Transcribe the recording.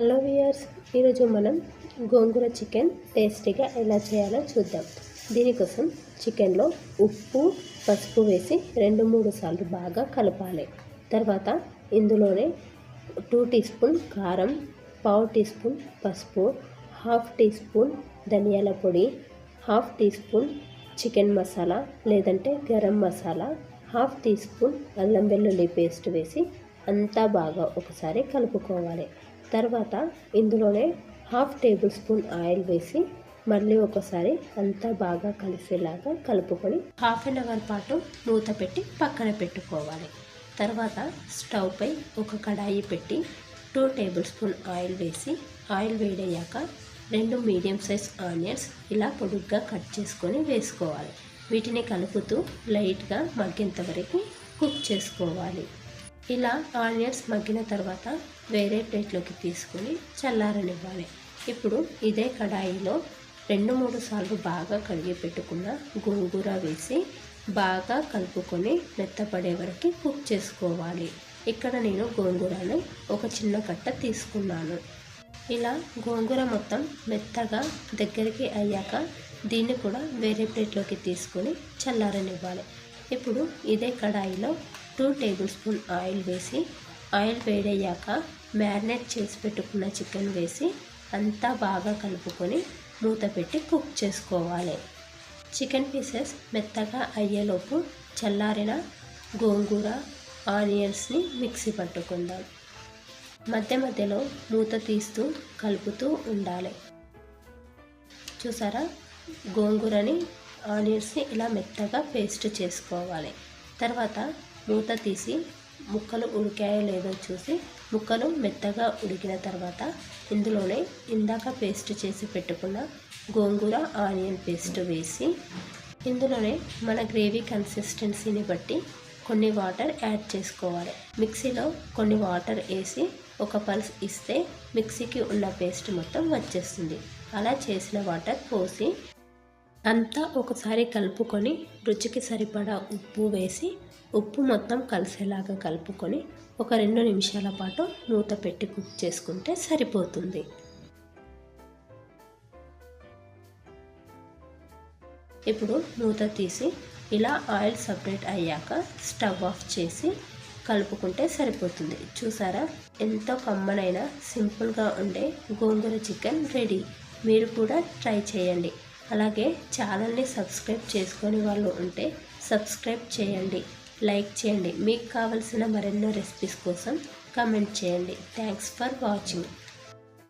Hello viewers ఈరోజు మనం గోంగూర chicken టేస్టీగా ఎలా చేయాలో చూద్దాం. దీనికోసం చికెన్లో ఉప్పు పసుపు వేసి రెండు మూడు సార్లు బాగా కలపాలి. తర్వాత ఇందులోనే టూ టీ స్పూన్ కారం పావు టీ స్పూన్ పసుపు హాఫ్ టీ స్పూన్ ధనియాల పొడి half teaspoon chicken masala లేదంటే garam masala half teaspoon అల్లం వెల్లుల్లి పేస్ట్ వేసి అంతా బాగా ఒకసారి కలుపుకోవాలి. తర్వాత ఇందులోనే హాఫ్ టేబుల్ స్పూన్ ఆయిల్ వేసి మళ్ళీ ఒకసారి అంతా బాగా కలిసేలాగా కలుపుకొని హాఫ్ అన్ అవర్ పాటు మూత పెట్టి పక్కన పెట్టుకోవాలి. తర్వాత స్టవ్పై ఒక కడాయి పెట్టి టూ టేబుల్ స్పూన్ ఆయిల్ వేసి ఆయిల్ వేడయ్యాక రెండు మీడియం సైజ్ ఆనియన్స్ ఇలా పొడుగ్గా కట్ చేసుకొని వేసుకోవాలి. వీటిని కలుపుతూ లైట్గా మగ్గేంత వరకు కుక్ చేసుకోవాలి. ఇలా ఆనియన్స్ మగ్గిన తర్వాత వేరే ప్లేట్లోకి తీసుకుని చల్లారనివ్వాలి. ఇప్పుడు ఇదే కడాయిలో రెండు మూడు సార్లు బాగా కడిగి పెట్టుకున్న గోంగూర వేసి బాగా కలుపుకొని మెత్తపడే వరకు కుక్ చేసుకోవాలి. ఇక్కడ నేను గోంగూరని ఒక చిన్న కట్ట తీసుకున్నాను. ఇలా గోంగూర మొత్తం మెత్తగా దగ్గరికి అయ్యాక దీన్ని కూడా వేరే ప్లేట్లోకి తీసుకొని చల్లారనివ్వాలి. ఇప్పుడు ఇదే కడాయిలో టూ టేబుల్ స్పూన్ ఆయిల్ వేసి ఆయిల్ వేడయ్యాక మ్యారినేట్ చేసి పెట్టుకున్న చికెన్ వేసి అంతా బాగా కలుపుకొని మూత పెట్టి కుక్ చేసుకోవాలి. చికెన్ పీసెస్ మెత్తగా అయ్యేలోపు చల్లారిన గోంగూర ఆనియన్స్ని మిక్సీ పట్టుకుందాం. మధ్య మధ్యలో మూత తీస్తూ కలుపుతూ ఉండాలి. చూసారా? గోంగూరని ఆనియన్స్ని ఇలా మెత్తగా పేస్ట్ చేసుకోవాలి. తర్వాత మూత తీసి ముక్కలు ఉడికాయో లేదో చూసి ముక్కలు మెత్తగా ఉడికిన తర్వాత ఇందులోనే ఇందాక పేస్ట్ చేసి పెట్టుకున్న గోంగూర ఆనియన్ పేస్ట్ వేసి ఇందులోనే మన గ్రేవీ కన్సిస్టెన్సీని బట్టి కొన్ని వాటర్ యాడ్ చేసుకోవాలి. మిక్సీలో కొన్ని వాటర్ వేసి ఒక పల్స్ ఇస్తే మిక్సీకి ఉన్న పేస్ట్ మొత్తం వచ్చేస్తుంది. అలా చేసిన వాటర్ పోసి అంతా ఒకసారి కలుపుకొని రుచికి సరిపడా ఉప్పు వేసి ఉప్పు మొత్తం కలిసేలాగా కలుపుకొని ఒక రెండు నిమిషాల పాటు మూత పెట్టి కుక్ చేసుకుంటే సరిపోతుంది. ఇప్పుడు మూత తీసి ఇలా ఆయిల్ సపరేట్ అయ్యాక స్టవ్ ఆఫ్ చేసి కలుపుకుంటే సరిపోతుంది. చూసారా? ఎంతో కమ్మనైన సింపుల్గా ఉండే గోంగూర చికెన్ రెడీ. మీరు కూడా ట్రై చేయండి. అలాగే ఛానల్ని సబ్స్క్రైబ్ చేసుకొని వాళ్ళు ఉంటే సబ్స్క్రైబ్ చేయండి లైక్ చేయండి. మీకు కావలసిన మరెన్నో రెసిపీస్ కోసం కమెంట్ చేయండి. Thanks for watching.